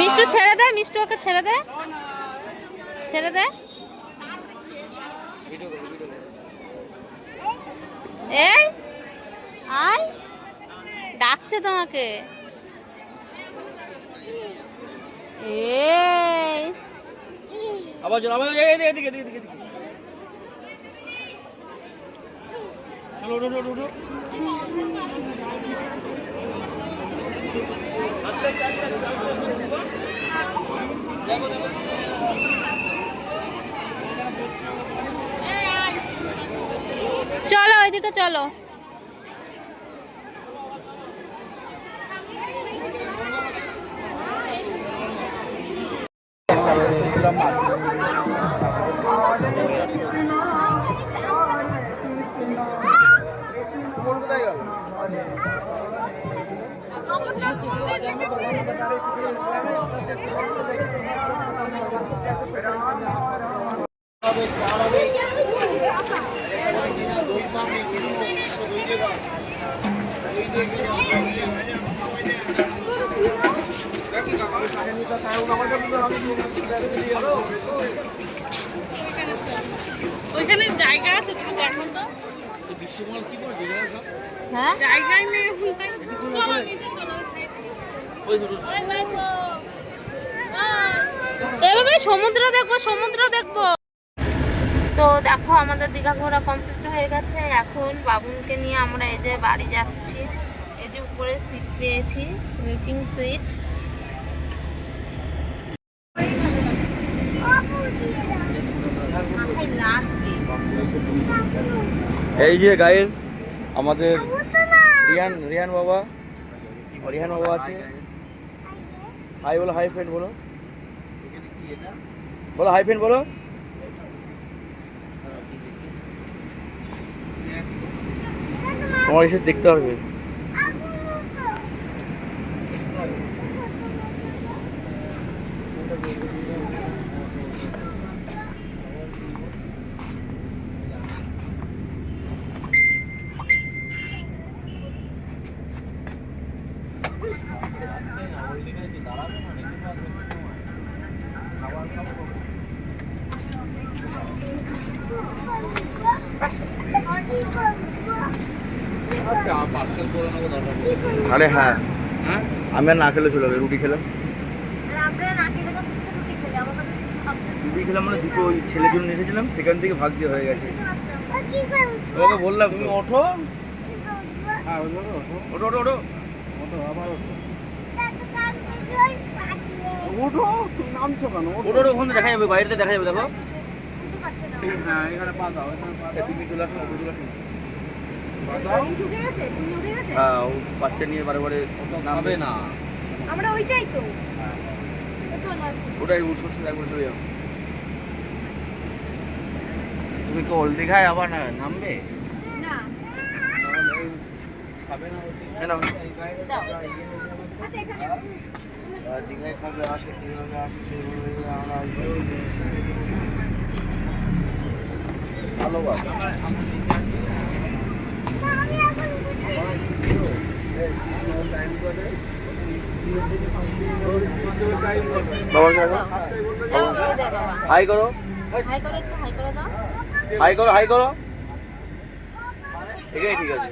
মিষ্টু ছেড়ে দে, মিষ্টু ওকে ছেড়ে দে। ছেড়ে দে। এই, আয়। ডাকছে তোমাকে। এই। আবার চলো, আবার এদিকে চলো চলো ওইদিকে চলো। ওইখানে জায়গা আছে তুমি দেখো তো তো কি জানো সব? হ্যাঁ জায়গায় নেই ওখানটায়। চলো নিচে চলো ওই দুটো ওই দেখো এভাবে সমুদ্র দেখব সমুদ্র দেখব। তো দেখো আমাদের দীঘা ঘোরা কমপ্লিট হয়ে গেছে। এখন বাবুনকে নিয়ে আমরা এই যে বাড়ি যাচ্ছি। এই যে উপরে সিট পেয়েছি স্লিপিং সিট এই যে গাইস আমাদের রিয়ান রিয়ান বাবা। রিহান বাবা আছে। হাই বলো হাই ফ্রেন্ড বলো। বলো হাই ফ্রেন্ড বলো। তোমার এসে দেখতে পারবে আরে হ্যাঁ। আমি আর না খেলে চলে যাবে রুটি খেলাম রুটি খেলাম মানে দুটো ওই ছেলের জন্য এসেছিলাম সেখান থেকে ভাগ দিয়ে হয়ে গেছে। তোমাকে বললাম তুমি ওঠো। হ্যাঁ ওঠো ওঠো ওঠো। উঠো তুমি নামছো কেন? ওঠো। ওঠো ওখানে দেখা যাবে বাইরেতে দেখা যাবে দেখো। হ্যাঁ এখানে পা দাও এখানে পা এ, তুমি চলে আসো চলে আসো। দাও হ্যাঁ ও বাচ্চা নিয়ে বারে বারে নামবে। না। আমরা ওইটাই তো। ওটাই উঠছো একবার চলে যাও। তুমি কি ওল দীঘায় আবার নামবে? না। খাবে হ্যাঁ আচ্ছা এখানে দীঘায় খাবে আসে কীভাবে আসে আমরা ভালোবাসা বাবা দাও দাও, ওই দাও বাবা হাই করো। হাই করো, হাই করে। করো এখানে ঠিক আছে।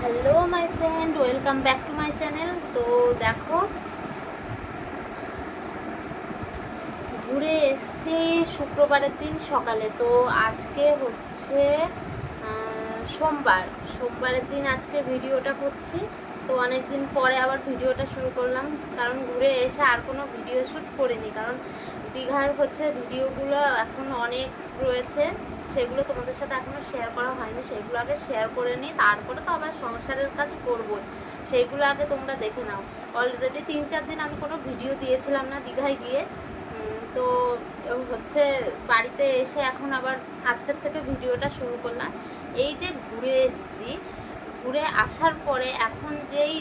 Hello my friend welcome back to my channel তো দেখো, ঘুরে এসছি শুক্রবারের দিন সকালে। তো আজকে হচ্ছে সোমবার। সোমবারের দিন আজকে ভিডিওটা করছি। তো অনেক দিন পরে আবার ভিডিওটা শুরু করলাম, কারণ ঘুরে এসে আর কোনো ভিডিও শ্যুট করিনি, কারণ দীঘার হচ্ছে ভিডিওগুলো এখন অনেক রয়েছে, সেগুলো তোমাদের সাথে এখনও শেয়ার করা হয়নি, সেগুলো আগে শেয়ার করে নিই, তারপরে তো আবার সংসারের কাজ করব সেইগুলো আগে তোমরা দেখে নাও। অলরেডি তিন চার দিন আমি কোনো ভিডিও দিয়েছিলাম না দীঘায় গিয়ে তো হচ্ছে বাড়িতে এসে এখন আবার আজকের থেকে ভিডিওটা শুরু করলাম। এই যে ঘুরে এসছি ঘুরে আসার পরে এখন যেই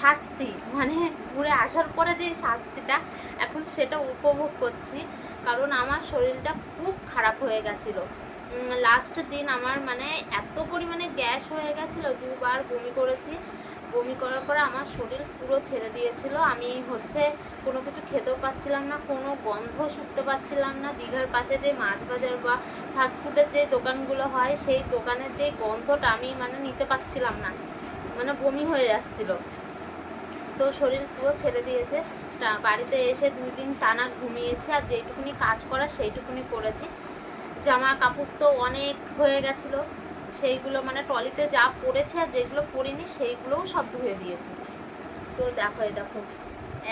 শাস্তি মানে ঘুরে আসার পরে যে শাস্তিটা, এখন সেটা উপভোগ করছি। কারণ আমার শরীরটা খুব খারাপ হয়ে গেছিল। লাস্ট দিন আমার মানে এত পরিমাণে গ্যাস হয়ে গেছিল, দুবার বমি করেছি। বমি করার পরে আমার শরীর পুরো ছেড়ে দিয়েছিল। আমি হচ্ছে কোনো কিছু খেতেও পাচ্ছিলাম না, কোনো গন্ধ শুকতে পাচ্ছিলাম না। দীঘার পাশে যে মাছ বাজার বা ফাস্টফুডের যে দোকানগুলো হয়, সেই দোকানের যে গন্ধটা আমি মানে নিতে পাচ্ছিলাম না মানে বমি হয়ে যাচ্ছিল। তো শরীর পুরো ছেড়ে দিয়েছে। বাড়িতে এসে দুই দিন টানা ঘুমিয়েছি আর যেইটুকুনি কাজ করা সেইটুকুনি করেছি। জামা কাপড় তো অনেক হয়ে গেছিল। সেইগুলো মানে ট্রলিতে যা পড়েছে আর যেগুলো পরিনি সেইগুলোও সব ধুয়ে দিয়েছি। তো দেখো, এই দেখো,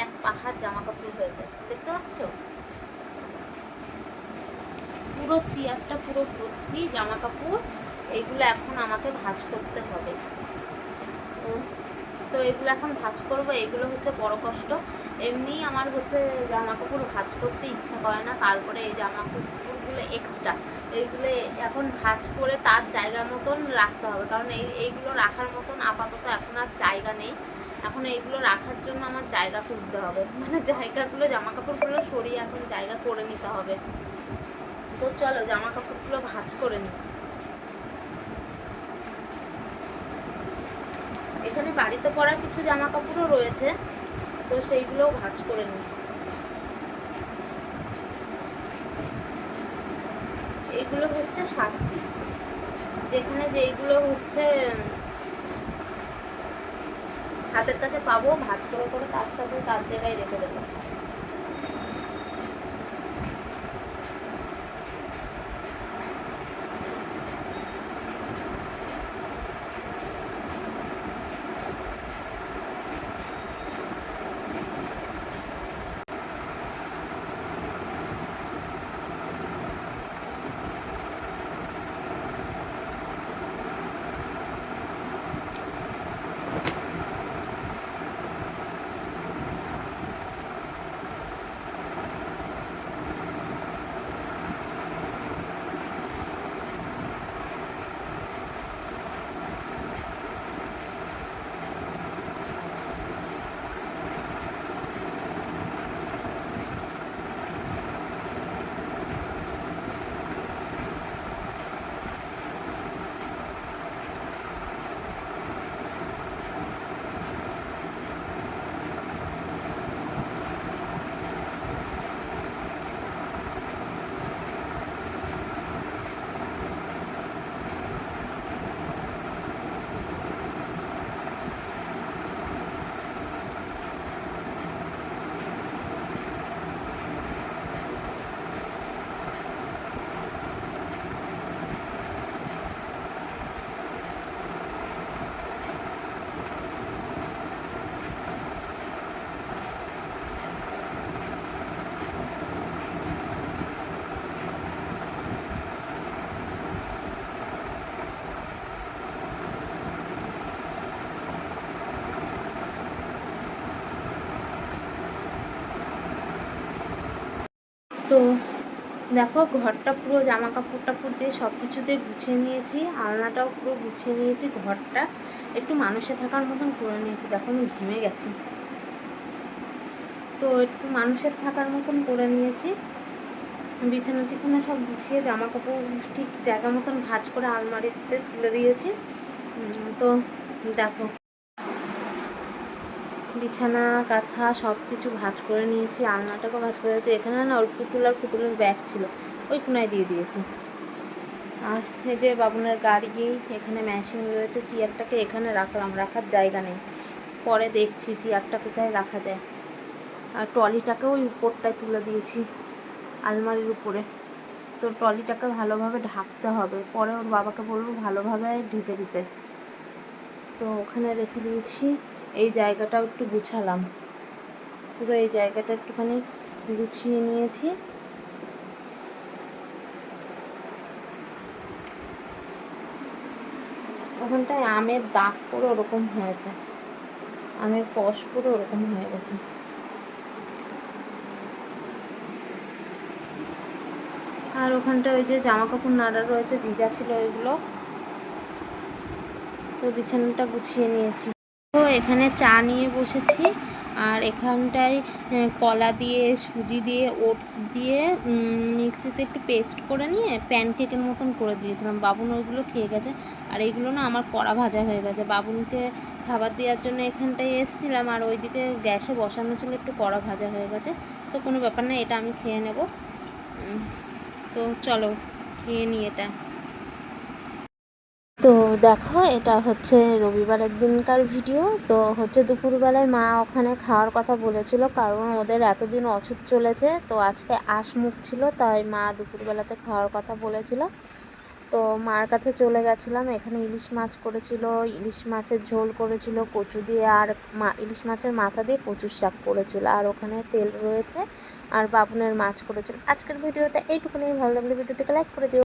এক পাহাড় জামা কাপড় হয়েছে, দেখতে পাচ্ছ? পুরো চেয়ারটা, পুরো ভর্তি জামা কাপড় এইগুলো এখন আমাকে ভাঁজ করতে হবে। তো এগুলো এখন ভাঁজ করব, এগুলো হচ্ছে বড় কষ্ট। এমনি আমার হচ্ছে জামা কাপড় ভাঁজ করতে ইচ্ছা করে না, তারপরে এই জামা কাপড়গুলো এক্সট্রা এইগুলো এখন ভাঁজ করে তার জায়গা মতন রাখতে হবে। কারণ এই, এইগুলো রাখার মতন আপাতত এখন আর জায়গা নেই। এখন এইগুলো রাখার জন্য আমার জায়গা খুঁজতে হবে। মানে জায়গাগুলো জামা কাপড়গুলো সরিয়ে এখন জায়গা করে নিতে হবে। তো চলো জামা কাপড়গুলো ভাঁজ করে নিই। এখানে বাড়িতে পরা কিছু জামা কাপড়ও রয়েছে। তো সেইগুলোও ভাঁজ করে নিই। এগুলো হচ্ছে শাস্তি। যেখানে যেইগুলো হচ্ছে, হাতের কাছে পাবো, ভাজ করে করে তার সাথে তার জায়গায় রেখে দেবো। তো দেখো, ঘরটা পুরো জামা কাপড় টাপড় দিয়ে সব কিছুতে গুছিয়ে নিয়েছি, আলনাটাও পুরো গুছিয়ে নিয়েছি, ঘরটা একটু মানুষে থাকার মতন করে নিয়েছি। দেখো, আমি ঘেমে গেছি। তো একটু মানুষের থাকার মতন করে নিয়েছি। বিছানা টিছানা সব গুছিয়ে জামা কাপড় ঠিক জায়গা মতন ভাঁজ করে আলমারিতে তুলে দিয়েছি। তো দেখো বিছানা, কাঁথা সব কিছু ভাঁজ করে নিয়েছি আলনাটাকেও ভাঁজ করে দিয়েছি এখানে না ওর পুতুল আর পুতুলের ব্যাগ ছিল, ওই কোনায় দিয়ে দিয়েছি। আর এই যে বাবুনের গাড়ি, এখানে ম্যাশিং রয়েছে, চেয়ারটাকে এখানে রাখলাম, রাখার জায়গা নেই। পরে দেখছি চেয়ারটা কোথায় রাখা যায়। আর ট্রলিটাকে ওই উপরটায় তুলে দিয়েছি, আলমারির উপরে। তো ট্রলিটাকে ভালোভাবে ঢাকতে হবে, পরে ওর বাবাকে বলব ভালোভাবে ঢেকে দিতে। তো ওখানে রেখে দিয়েছি। এই জায়গাটাও একটু গুছালাম। পুরো এই জায়গাটা একটুখানি গুছিয়ে নিয়েছি। ওখানটায় আমের দাগ পুরো ওরকম হয়েছে। আমের কষ পুরো ওরকম হয়ে গেছে। আর ওখানটা ওই যে জামা কাপড় নাড়া রয়েছে, ভিজা ছিল ওইগুলো। তো বিছানাটা গুছিয়ে নিয়েছি। তো এখানে চা নিয়ে বসেছি। আর এখানটায় কলা দিয়ে, সুজি দিয়ে, ওটস দিয়ে মিক্সিতে একটু পেস্ট করে নিয়ে প্যানকেকের মতন করে দিয়েছিলাম। বাবুন ওইগুলো খেয়ে গেছে। আর এইগুলো না আমার কড়া ভাজা হয়ে গেছে। বাবুনকে খাবার দেওয়ার জন্য এখানটায় এসছিলাম। আর ওইদিকে গ্যাসে বসানো ছিল একটু কড়া ভাজা হয়ে গেছে। তো কোনো ব্যাপার না, এটা আমি খেয়ে নেব। তো চলো, খেয়ে নিই এটা। তো দেখো, এটা হচ্ছে রবিবারের দিনকার ভিডিও। তো হচ্ছে দুপুরবেলায় মা ওখানে খাওয়ার কথা বলেছিল, কারণ ওদের এতদিন অছুত চলেছে, তো আজকে আশমুখ ছিল, তাই মা দুপুরবেলাতে খাওয়ার কথা বলেছিল। তো মার কাছে চলে গেছিলাম, এখানে ইলিশ মাছ করেছিল, ইলিশ মাছের ঝোল করেছিল, কচু দিয়ে, আর মা, ইলিশ মাছের মাথা দিয়ে কচুর শাক করেছিল, আর ওখানে তেল রয়েছে, আর বাবুনের মাছ করেছিল। আজকের ভিডিওটা এইটুকুনি ভালো লাগলে ভিডিওটিকে লাইক করে দিও।